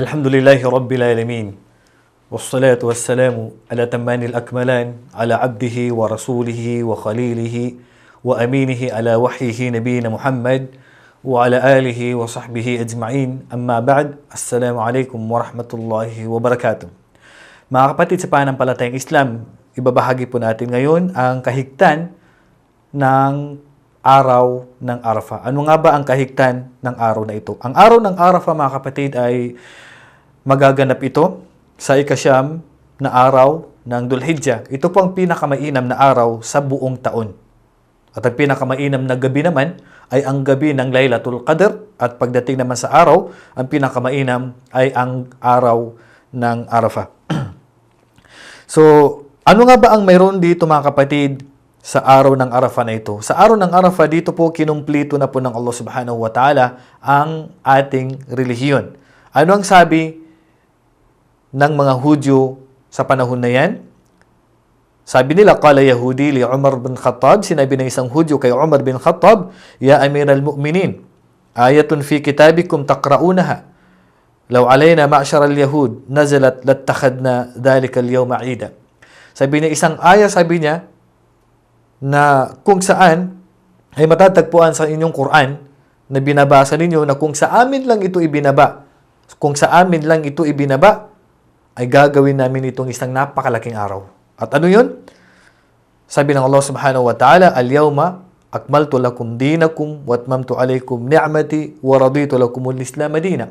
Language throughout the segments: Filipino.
الحمد لله رب العالمين والصلاة والسلام على تمان الأكملان على عبده ورسوله وخليله وأمينه على وحيه نبينا محمد وعلى آله وصحبه أجمعين أما بعد السلام عليكم ورحمة الله وبركاته Mga kapatid sa pananampalatayang Islam, ibabahagi po natin ngayon ang kahigtan ng araw ng Arafah. Ano nga ba ang kahigtan ng araw na ito? Ang araw ng Arafah, mga kapatid, ay magaganap ito sa ikasyam na araw ng Dulhijjah. Ito po ang pinakamainam na araw sa buong taon. At ang pinakamainam na gabi naman ay ang gabi ng Laylatul Qadr at pagdating naman sa araw, ang pinakamainam ay ang araw ng Arafah. so, ano nga ba ang mayroon dito mga kapatid sa araw ng Arafah na ito? Sa araw ng Arafah, dito po kinumplito na po ng Allah subhanahu wa ta'ala ang ating relihiyon. Ano ang sabi ng mga Hudyo sa panahon na yan? Sabi nila, Qala Yahudi li Umar bin Khattab, sinabi ng isang Hudyo kay Umar bin Khattab, Ya Amir al-Mu'minin, ayatun fi kitabikum taqra'unaha. Law alayna ma'shar al-Yahud, nazalat lattakhadna dhalika al-yawma 'ida. Sabi niya, isang aya, sabi niya, na kung saan ay matatagpuan sa inyong Quran na binabasa ninyo na kung sa amin lang ito ibinaba, kung sa amin lang ito ibinaba, ay gagawin namin itong isang napakalaking araw. At ano yun? Sabi ng Allah subhanahu wa ta'ala, Al-yawma akmaltu lakum dinakum wa atmamtu alaykum ni'mati wa raditu lakum al-islam dina.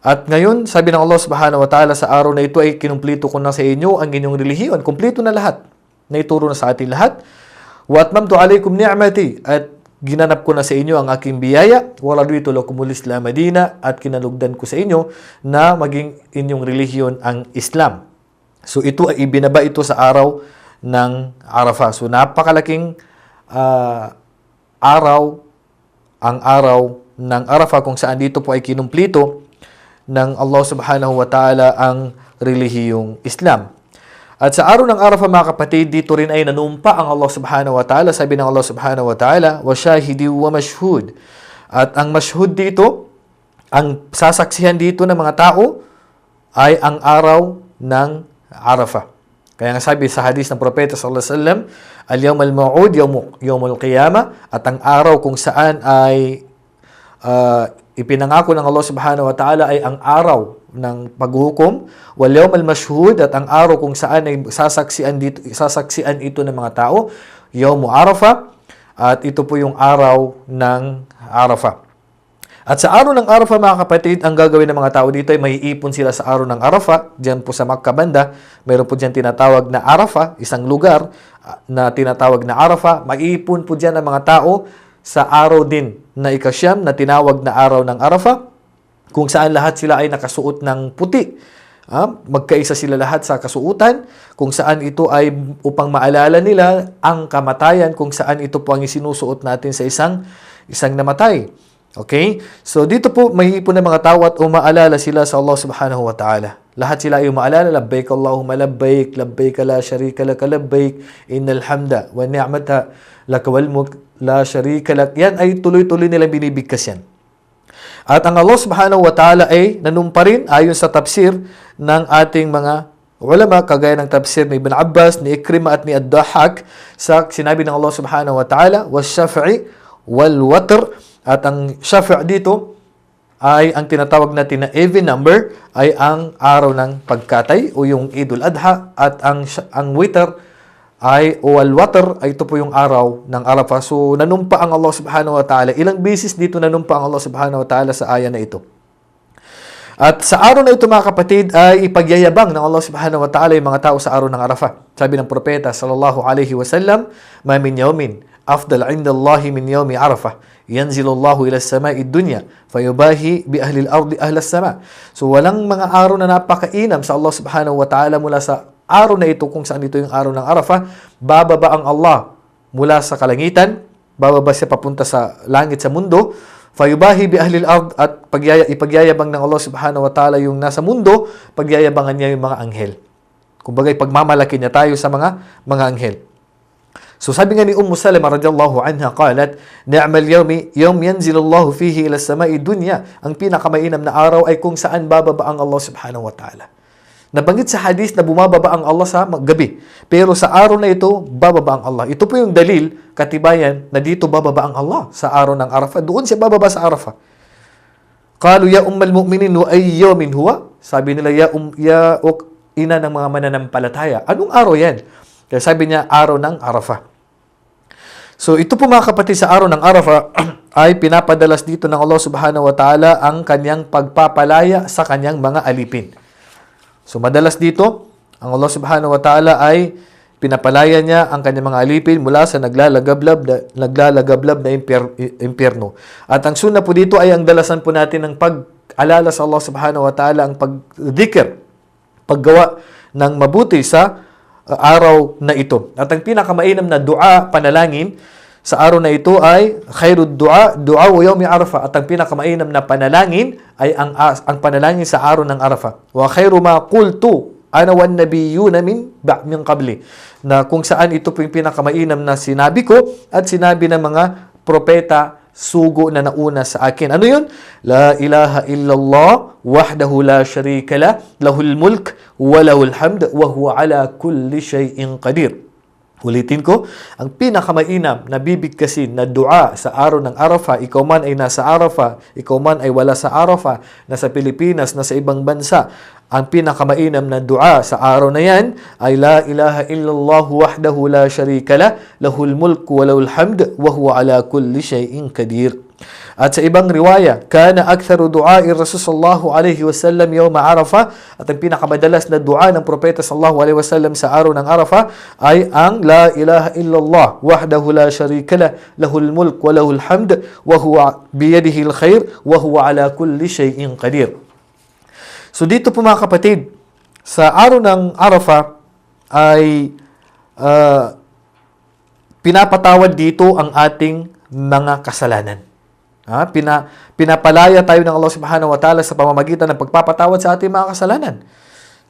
At ngayon, sabi ng Allah subhanahu wa ta'ala sa araw na ito ay kinumplito ko na sa inyo ang inyong relihiyon. Kumplito na lahat. Na ituro na sa atin lahat. Wa atmamtu alaykum ni'mati at ginanap ko na sa inyo ang aking biyaya, wala dito lakumul Islam Madina, at kinalugdan ko sa inyo na maging inyong relihiyon ang Islam. So ito ay ibinaba ito sa araw ng Arafah. So napakalaking uh, araw, ang araw ng Arafah kung saan dito po ay kinumplito ng Allah subhanahu wa ta'ala ang relihiyong Islam. At sa araw ng Arafah mga kapatid, dito rin ay nanumpa ang Allah subhanahu wa ta'ala. Sabi ng Allah subhanahu wa ta'ala, wa mashhud. At ang mashhud dito, ang sasaksihan dito ng mga tao ay ang araw ng Arafah. Kaya nga sabi sa hadis ng propeta sallallahu alaihi wasallam, al-yawm al-mau'ud yawm al-qiyamah at ang araw kung saan ay uh, ipinangako ng Allah subhanahu wa ta'ala ay ang araw ng paghukom, wal yawm al-mashhud at ang araw kung saan ay sasaksian dito sasaksian ito ng mga tao, yawm Arafah at ito po yung araw ng Arafah. At sa araw ng Arafah mga kapatid, ang gagawin ng mga tao dito ay maiipon sila sa araw ng Arafah. Diyan po sa Makkah banda, mayroon po diyan tinatawag na Arafah, isang lugar na tinatawag na Arafah. Maiipon po diyan ang mga tao sa araw din na ikasyam na tinawag na araw ng Arafah kung saan lahat sila ay nakasuot ng puti. Ah, magkaisa sila lahat sa kasuutan, kung saan ito ay upang maalala nila ang kamatayan, kung saan ito po ang isinusuot natin sa isang isang namatay. Okay? So dito po may ipon ng mga tao at umaalala sila sa Allah Subhanahu wa Ta'ala. Lahat sila ay umaalala, labbaik Allahumma labbaik, labbaik la sharika lak labbaik, innal hamda wa ni'mata lak wal mulk la sharika lak. Yan ay tuloy-tuloy nilang binibigkas yan. At ang Allah subhanahu wa ta'ala ay nanumpa rin ayon sa tafsir ng ating mga ulama, kagaya ng tafsir ni Ibn Abbas, ni Ikrima at ni Ad-Dahak sa sinabi ng Allah subhanahu wa ta'ala, was shafi'i wal watr. At ang shafi' dito ay ang tinatawag natin na even number ay ang araw ng pagkatay o yung Idul Adha at ang ang witr ay o al-water ay ito po yung araw ng Arafah. So nanumpa ang Allah Subhanahu wa Ta'ala. Ilang beses dito nanumpa ang Allah Subhanahu wa Ta'ala sa aya na ito. At sa araw na ito mga kapatid ay ipagyayabang ng Allah Subhanahu wa Ta'ala yung mga tao sa araw ng Arafah. Sabi ng propeta sallallahu alaihi wasallam, "Ma min yawmin afdal 'inda Allah min yawmi Arafah." Yanzilu Allahu ila samai dunya fayubahi bi ahli al-ardi ahli sama So walang mga araw na napakainam sa Allah Subhanahu wa Ta'ala mula sa araw na ito, kung saan ito yung araw ng Arafah, bababa ang Allah mula sa kalangitan, bababa siya papunta sa langit sa mundo, fayubahi bi ahlil ard at pagyaya, ipagyayabang ng Allah subhanahu wa ta'ala yung nasa mundo, pagyayabangan niya yung mga anghel. Kumbaga, pagmamalaki niya tayo sa mga mga anghel. So sabi nga ni Ummu Salama radiyallahu anha qalat, "Ni'mal yawmi yawm yanzilullahu fihi ila samai dunya." Ang pinakamainam na araw ay kung saan bababa ang Allah subhanahu wa ta'ala. Nabanggit sa hadith na bumababa ang Allah sa gabi. Pero sa araw na ito, bababa ang Allah. Ito po yung dalil, katibayan, na dito bababa ang Allah sa araw ng Arafah. Doon siya bababa sa Arafah. Qalu ya ummal mu'minin wa ay yawmin huwa? Sabi nila ya um ya uk, ina ng mga mananampalataya. Anong araw 'yan? Kaya sabi niya araw ng Arafah. So ito po mga kapatid sa araw ng Arafah ay pinapadalas dito ng Allah Subhanahu wa Ta'ala ang kanyang pagpapalaya sa kanyang mga alipin. So madalas dito, ang Allah Subhanahu wa Ta'ala ay pinapalaya niya ang kanyang mga alipin mula sa naglalagablab na, naglalagablab na imper, impyerno. At ang suna po dito ay ang dalasan po natin ng pag-alala sa Allah Subhanahu wa Ta'ala, ang pag-dhikr, paggawa ng mabuti sa araw na ito. At ang pinakamainam na dua, panalangin, sa araw na ito ay khairud dua, dua wa yawmi Arafah. At ang pinakamainam na panalangin ay ang, ang panalangin sa araw ng Arafah. Wa khairu ma qultu ana wan nabiyuna min ba min qabli na kung saan ito po yung pinakamainam na sinabi ko at sinabi ng mga propeta sugo na nauna sa akin. Ano yun? La ilaha illallah wahdahu la sharika la lahul mulk wa lahul hamd wa huwa ala kulli shay'in qadir. Ulitin ko, ang pinakamainam na bibigkasin na dua sa araw ng Arafah, ikaw man ay nasa Arafah, ikaw man ay wala sa Arafah, nasa Pilipinas, nasa ibang bansa, ang pinakamainam na dua sa araw na yan ay La ilaha illallah wahdahu la sharika la, lahul mulk wa lahul hamd, wa huwa ala kulli shay'in kadir. At sa ibang riwaya, kana aktharu du'a'i Rasul sallallahu alaihi wasallam yawm Arafah at ang pinakamadalas na dua ng propeta sallallahu alaihi wasallam sa araw ng Arafah ay ang la ilaha illallah wahdahu la sharika la lahul mulk wa lahul hamd wa huwa biyadihi alkhair wa huwa ala kulli shay'in qadir. So dito po mga kapatid, sa araw ng Arafah ay uh, pinapatawad dito ang ating mga kasalanan. Ha? Pina, pinapalaya tayo ng Allah Subhanahu wa Ta'ala sa pamamagitan ng pagpapatawad sa ating mga kasalanan.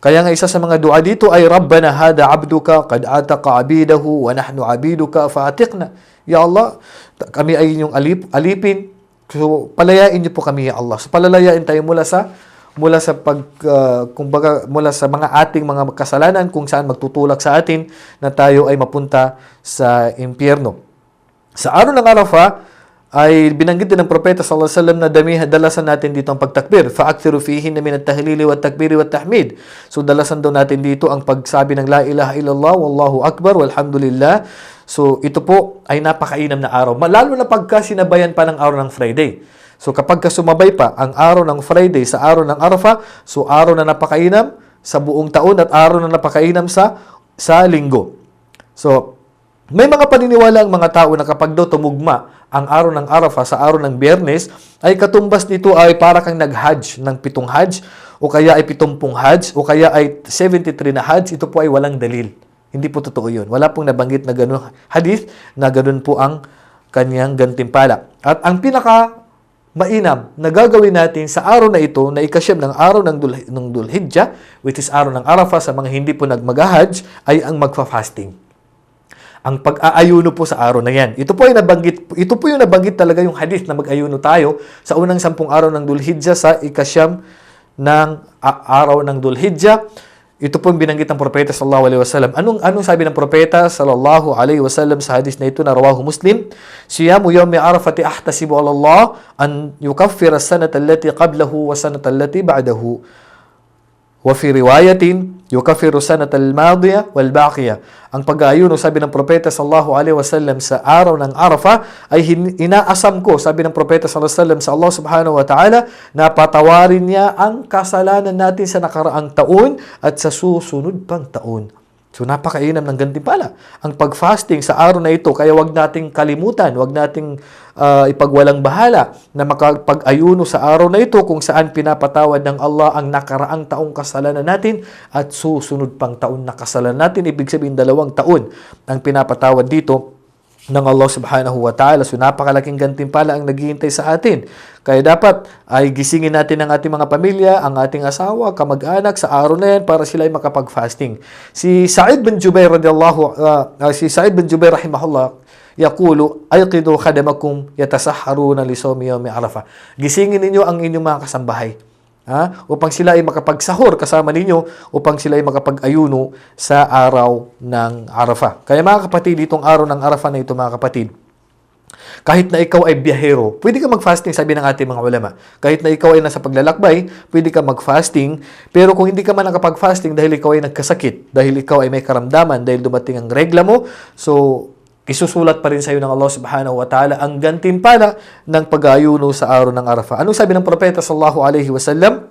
Kaya nga isa sa mga dua dito ay Rabbana hada abduka qad ataqa abidahu wa nahnu abiduka fa'atiqna. Ya Allah, kami ay inyong alip, alipin. So, palayain niyo po kami ya Allah. So, palalayain tayo mula sa mula sa pag uh, kumbaga mula sa mga ating mga kasalanan kung saan magtutulak sa atin na tayo ay mapunta sa impyerno. Sa araw ng Arafah, ay binanggit din ng propeta sallallahu alaihi wasallam na damihan dalasan natin dito ang pagtakbir. Fa akthiru fihi min at-tahlili wa takbiri wa tahmid. So dalasan daw natin dito ang pagsabi ng la ilaha illallah wallahu akbar walhamdulillah. So ito po ay napakainam na araw. Lalo na pagka sinabayan pa ng araw ng Friday so kapag sumabay pa ang araw ng Friday sa araw ng Arafah so araw na napakainam sa buong taon at araw na napakainam sa sa linggo so may mga paniniwala ang mga tao na kapag daw tumugma ang araw ng Arafah sa araw ng Biyernes, ay katumbas nito ay para kang nag-hajj ng pitong hajj, o kaya ay pitumpung hajj, o kaya ay 73 na hajj, ito po ay walang dalil. Hindi po totoo yun. Wala pong nabanggit na ganun hadith na ganun po ang kanyang gantimpala. At ang pinaka mainam na gagawin natin sa araw na ito, na ikasyam ng araw ng, Dul ng Dulhijjah, which is araw ng Arafah sa mga hindi po nagmag-hajj, ay ang magfa-fasting ang pag-aayuno po sa araw na yan. Ito po ay nabanggit, ito po yung nabanggit talaga yung hadith na mag-ayuno tayo sa unang sampung araw ng Dulhijjah sa ikasyam ng araw ng Dulhijjah. Ito po yung binanggit ng propeta sallallahu alaihi wasallam. Anong anong sabi ng propeta sallallahu alaihi wasallam sa hadith na ito na rawahu Muslim? Siyamu yawmi Arafati ahtasibu ala Allah an yukaffira as-sanata allati qablahu wa sanata allati ba'dahu. Riwayatin, yukafiru sanat al-madiya wal baqiya. Ang pag-aayuno, sabi ng propeta sallallahu alaihi wasallam sa araw ng Arafah ay inaasam ko, sabi ng propeta sallallahu alaihi wasallam sa Allah subhanahu wa ta'ala na patawarin niya ang kasalanan natin sa nakaraang taon at sa susunod pang taon. So napakainam ng gantimpala. Ang pag-fasting sa araw na ito, kaya wag nating kalimutan, wag nating uh, ipagwalang bahala na makapag-ayuno sa araw na ito kung saan pinapatawad ng Allah ang nakaraang taong kasalanan natin at susunod pang taon na kasalanan natin. Ibig sabihin dalawang taon ang pinapatawad dito ng Allah subhanahu wa ta'ala. So napakalaking gantimpala ang naghihintay sa atin. Kaya dapat ay gisingin natin ang ating mga pamilya, ang ating asawa, kamag-anak sa araw na yan para sila ay makapag-fasting. Si Sa'id bin Jubair radiyallahu uh, uh, si Sa'id bin Jubair rahimahullah yaqulu ayqidu khadamakum yatasahharuna li sawmi yawmi Arafah. Gisingin ninyo ang inyong mga kasambahay. Ha? Upang sila ay makapagsahur kasama ninyo, upang sila ay makapag-ayuno sa araw ng Arafah. Kaya mga kapatid, itong araw ng Arafah na ito mga kapatid, kahit na ikaw ay biyahero, pwede ka mag-fasting, sabi ng ating mga ulama. Kahit na ikaw ay nasa paglalakbay, pwede ka mag-fasting. Pero kung hindi ka man nakapag-fasting dahil ikaw ay nagkasakit, dahil ikaw ay may karamdaman, dahil dumating ang regla mo, so isusulat pa rin sa iyo ng Allah subhanahu wa ta'ala ang gantimpala ng pag-ayuno sa araw ng Arafah. Anong sabi ng propeta sallallahu alaihi wasallam?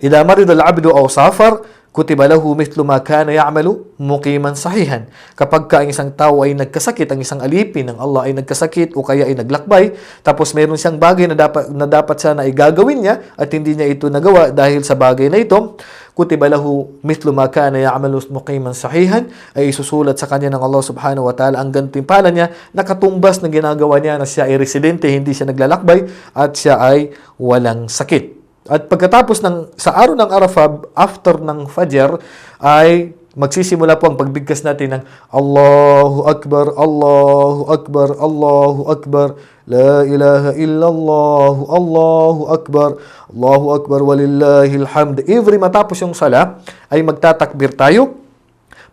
Ida marid al-abdu aw safar, kutiba lahu mithlu ma kana ya'malu muqiman sahihan. Kapag ka ang isang tao ay nagkasakit, ang isang alipin ng Allah ay nagkasakit o kaya ay naglakbay, tapos meron siyang bagay na dapat na dapat sana ay gagawin niya at hindi niya ito nagawa dahil sa bagay na ito, kutiba lahu mithlu ma kana ya'malu muqiman sahihan ay isusulat sa kanya ng Allah subhanahu wa ta'ala ang gantimpala niya na katumbas na ginagawa niya na siya ay residente, hindi siya naglalakbay at siya ay walang sakit. At pagkatapos ng sa araw ng Arafah, after ng Fajr, ay magsisimula po ang pagbigkas natin ng Allahu Akbar, Allahu Akbar, Allahu Akbar, La ilaha illallah, Allahu Akbar, Allahu Akbar, walillahil hamd. Every matapos yung sala, ay magtatakbir tayo.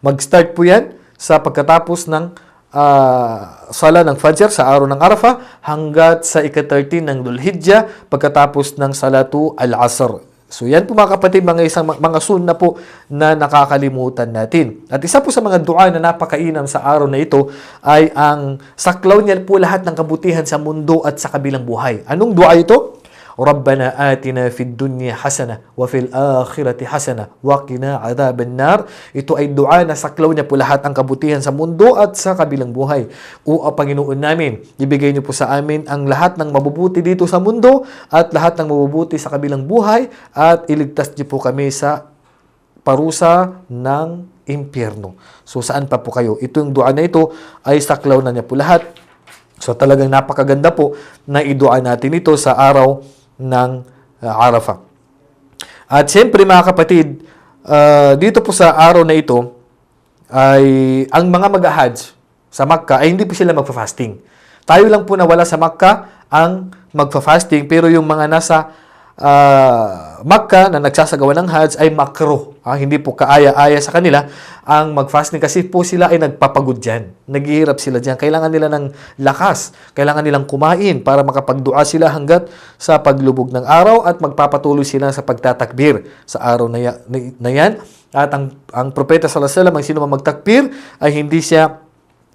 Mag-start po yan sa pagkatapos ng uh, sala ng Fajr sa araw ng Arafah hanggat sa ika-13 ng Dhul-Hijjah pagkatapos ng Salatu Al-Asr. So yan po mga kapatid, mga isang mga sunna po na nakakalimutan natin. At isa po sa mga dua na napakainam sa araw na ito ay ang saklaw niya po lahat ng kabutihan sa mundo at sa kabilang buhay. Anong dua ito? ربنا آتنا في الدنيا حسنة وفي الآخرة حسنة وقنا عذاب النار. Ito ay dua na saklaw niya po lahat ang kabutihan sa mundo at sa kabilang buhay. O Panginoon namin, ibigay niyo po sa amin ang lahat ng mabubuti dito sa mundo at lahat ng mabubuti sa kabilang buhay at iligtas niyo po kami sa parusa ng impyerno. So saan pa po kayo? Ito yung dua na ito ay saklaw na niya po lahat. So talagang napakaganda po na idua natin ito sa araw ng uh, Arafah. At siyempre mga kapatid, uh, dito po sa araw na ito, ay ang mga mag-hajj sa Makkah ay hindi po sila magfa-fasting. Tayo lang po na wala sa Makkah ang magfa-fasting pero yung mga nasa uh, Makkah na nagsasagawa ng Hajj ay makro. Ah, hindi po kaaya-aya sa kanila ang mag-fasting kasi po sila ay nagpapagod dyan. Naghihirap sila dyan. Kailangan nila ng lakas. Kailangan nilang kumain para makapagdua sila hanggat sa paglubog ng araw at magpapatuloy sila sa pagtatakbir sa araw na, na yan. At ang, ang propeta sallallahu alaihi wasallam, ang sino magtakbir ay hindi siya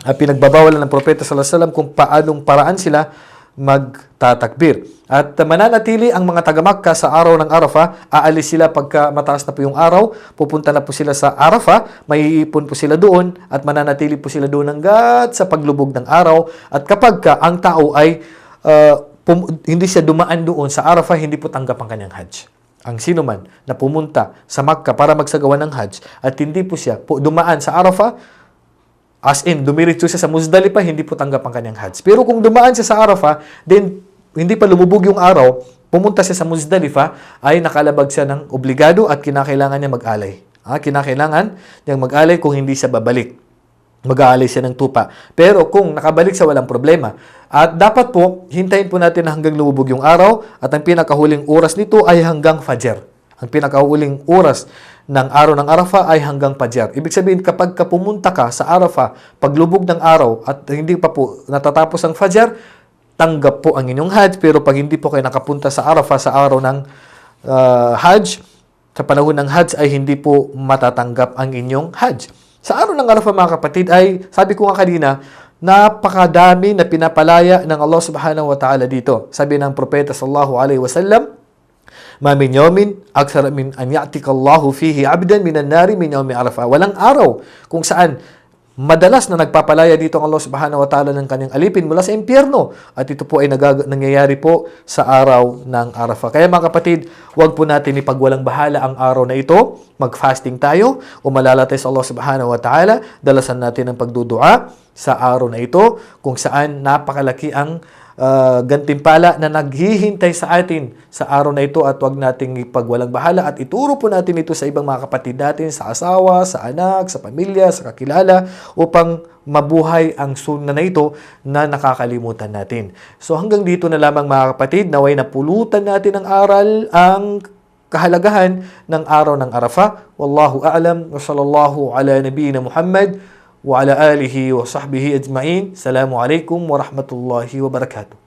uh, pinagbabawalan ng propeta sallallahu alaihi wasallam kung paanong paraan sila magtatakbir. At mananatili ang mga taga-Makka sa araw ng Arafah, aalis sila pagka mataas na po yung araw, pupunta na po sila sa Arafah, maiipon po sila doon at mananatili po sila doon hanggat sa paglubog ng araw. At kapag ka ang tao ay uh, pum- hindi siya dumaan doon sa Arafah, hindi po tanggap ang kanyang Hajj ang sino man na pumunta sa Makka para magsagawa ng Hajj at hindi po siya po dumaan sa Arafah, As in, dumiretso siya sa Muzdalifah, hindi po tanggap ang kanyang Hajj. Pero kung dumaan siya sa Arafah, then hindi pa lumubog yung araw, pumunta siya sa Muzdalifah, ay nakalabag siya ng obligado at kinakailangan niya mag-alay. Ah, kinakailangan niyang mag-alay kung hindi siya babalik. Mag-aalay siya ng tupa. Pero kung nakabalik siya, walang problema. At dapat po, hintayin po natin hanggang lumubog yung araw at ang pinakahuling oras nito ay hanggang Fajr. Ang pinakahuling oras ng araw ng Arafah ay hanggang Pajar. Ibig sabihin, kapag ka pumunta ka sa Arafah, paglubog ng araw at hindi pa po natatapos ang Fajar, tanggap po ang inyong Hajj. Pero pag hindi po kayo nakapunta sa Arafah sa araw ng uh, Hajj, sa panahon ng Hajj ay hindi po matatanggap ang inyong Hajj. Sa araw ng Arafah mga kapatid ay, sabi ko nga kanina, napakadami na pinapalaya ng Allah subhanahu wa ta'ala dito. Sabi ng Propeta sallallahu alaihi wasallam, Ma min yawmin akthar min an ya'tika Allahu fihi 'abdan minan nari min yawmi Arafah. Walang araw kung saan Madalas na nagpapalaya dito ang Allah subhanahu wa ta'ala ng kanyang alipin mula sa impyerno. At ito po ay nagag- nangyayari po sa araw ng Arafah. Kaya mga kapatid, huwag po natin ipagwalang bahala ang araw na ito. Mag-fasting tayo, umalalate sa Allah subhanahu wa ta'ala. Dalasan natin ang pagdudua sa araw na ito kung saan napakalaki ang uh, gantimpala na naghihintay sa atin sa araw na ito at wag nating ipagwalang bahala at ituro po natin ito sa ibang mga kapatid natin, sa asawa, sa anak, sa pamilya, sa kakilala upang mabuhay ang sunna na ito na nakakalimutan natin. So hanggang dito na lamang mga kapatid, naway napulutan natin ang aral, ang kahalagahan ng araw ng Arafah. Wallahu a'lam wa sallallahu ala nabiyyina Muhammad وعلى آله وصحبه أجمعين. السلام عليكم ورحمة الله وبركاته.